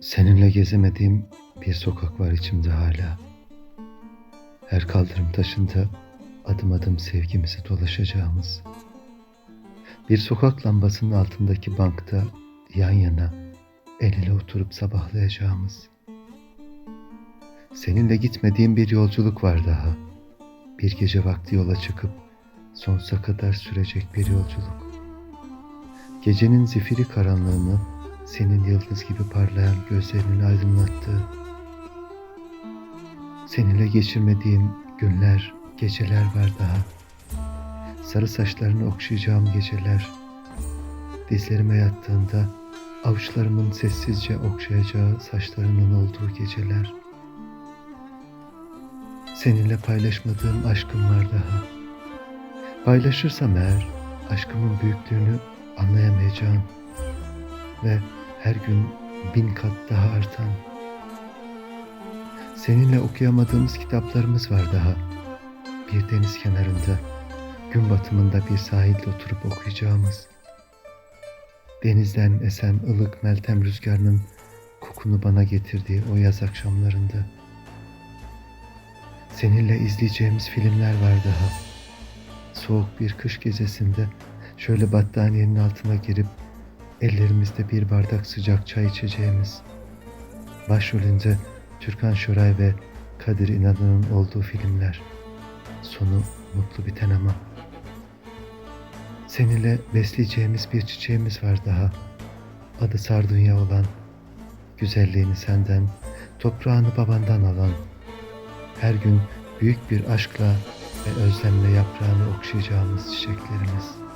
Seninle gezemediğim bir sokak var içimde hala. Her kaldırım taşında adım adım sevgimizi dolaşacağımız. Bir sokak lambasının altındaki bankta yan yana el ele oturup sabahlayacağımız. Seninle gitmediğim bir yolculuk var daha. Bir gece vakti yola çıkıp sonsuza kadar sürecek bir yolculuk. Gecenin zifiri karanlığını senin yıldız gibi parlayan gözlerinin aydınlattığı, seninle geçirmediğim günler, geceler var daha. Sarı saçlarını okşayacağım geceler, dizlerime yattığında avuçlarımın sessizce okşayacağı saçlarının olduğu geceler. Seninle paylaşmadığım aşkım var daha. Paylaşırsam eğer aşkımın büyüklüğünü anlayamayacağım ve her gün bin kat daha artan. Seninle okuyamadığımız kitaplarımız var daha. Bir deniz kenarında, gün batımında bir sahilde oturup okuyacağımız. Denizden esen ılık meltem rüzgarının kokunu bana getirdiği o yaz akşamlarında. Seninle izleyeceğimiz filmler var daha. Soğuk bir kış gecesinde şöyle battaniyenin altına girip ellerimizde bir bardak sıcak çay içeceğimiz. Başrolünde Türkan Şoray ve Kadir İnanır'ın olduğu filmler. Sonu mutlu biten ama. Seninle besleyeceğimiz bir çiçeğimiz var daha. Adı Sardunya olan, güzelliğini senden, toprağını babandan alan, her gün büyük bir aşkla ve özlemle yaprağını okşayacağımız çiçeklerimiz.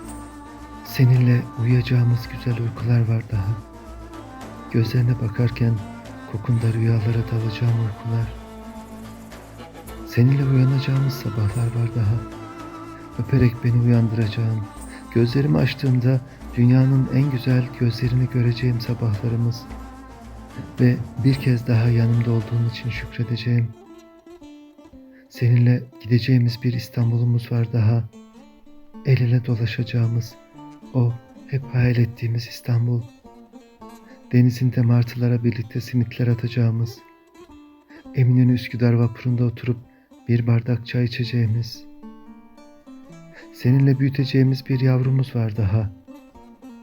Seninle uyuyacağımız güzel uykular var daha. Gözlerine bakarken kokunda rüyalara dalacağım uykular. Seninle uyanacağımız sabahlar var daha. Öperek beni uyandıracağın, gözlerimi açtığımda dünyanın en güzel gözlerini göreceğim sabahlarımız ve bir kez daha yanımda olduğun için şükredeceğim. Seninle gideceğimiz bir İstanbul'umuz var daha. El ele dolaşacağımız, o hep hayal ettiğimiz İstanbul. Denizinde martılara birlikte simitler atacağımız, Eminönü Üsküdar vapurunda oturup bir bardak çay içeceğimiz, seninle büyüteceğimiz bir yavrumuz var daha.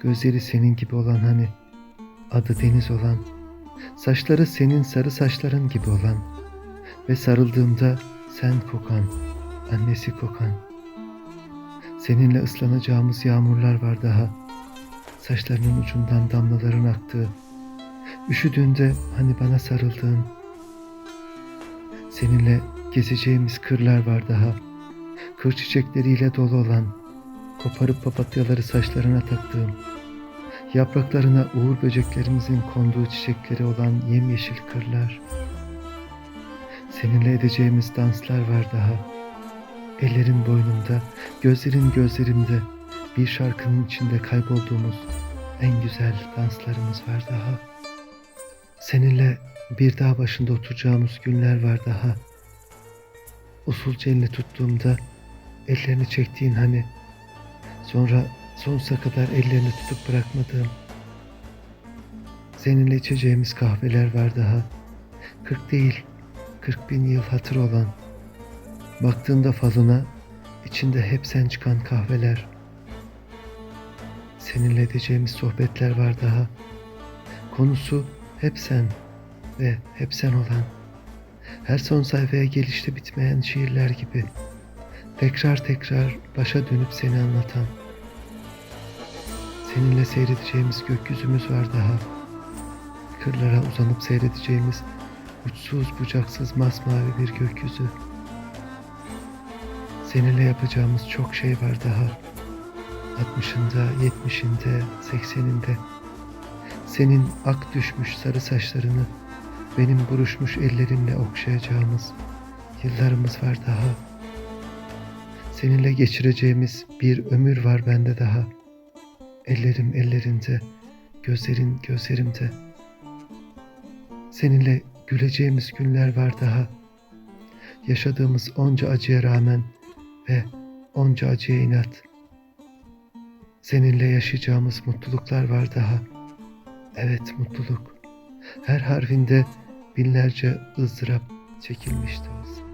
Gözleri senin gibi olan hani, adı Deniz olan, saçları senin sarı saçların gibi olan ve sarıldığımda sen kokan, annesi kokan. Seninle ıslanacağımız yağmurlar var daha. Saçlarının ucundan damlaların aktığı. Üşüdüğünde hani bana sarıldığın. Seninle gezeceğimiz kırlar var daha. Kır çiçekleriyle dolu olan. Koparıp papatyaları saçlarına taktığım. Yapraklarına uğur böceklerimizin konduğu çiçekleri olan yemyeşil kırlar. Seninle edeceğimiz danslar var daha. Ellerin boynumda, gözlerin gözlerimde, bir şarkının içinde kaybolduğumuz en güzel danslarımız var daha. Seninle bir dağ başında oturacağımız günler var daha. Usulca elini tuttuğumda ellerini çektiğin hani, sonra sonsuza kadar ellerini tutup bırakmadığım. Seninle içeceğimiz kahveler var daha. Kırk değil, kırk bin yıl hatır olan. Baktığında falına içinde hep sen çıkan kahveler. Seninle edeceğimiz sohbetler var daha. Konusu hep sen ve hep sen olan. Her son sayfaya gelişte bitmeyen şiirler gibi. Tekrar tekrar başa dönüp seni anlatan. Seninle seyredeceğimiz gökyüzümüz var daha. Kırlara uzanıp seyredeceğimiz uçsuz bucaksız masmavi bir gökyüzü. Seninle yapacağımız çok şey var daha. 60'ında, 70'inde, 80'inde. Senin ak düşmüş sarı saçlarını benim buruşmuş ellerimle okşayacağımız yıllarımız var daha. Seninle geçireceğimiz bir ömür var bende daha. Ellerim ellerinde, gözlerin gözlerimde. Seninle güleceğimiz günler var daha. Yaşadığımız onca acıya rağmen ve onca acıya inat. Seninle yaşayacağımız mutluluklar var daha. Evet mutluluk. her harfinde binlerce ızdırap çekilmişti olsa.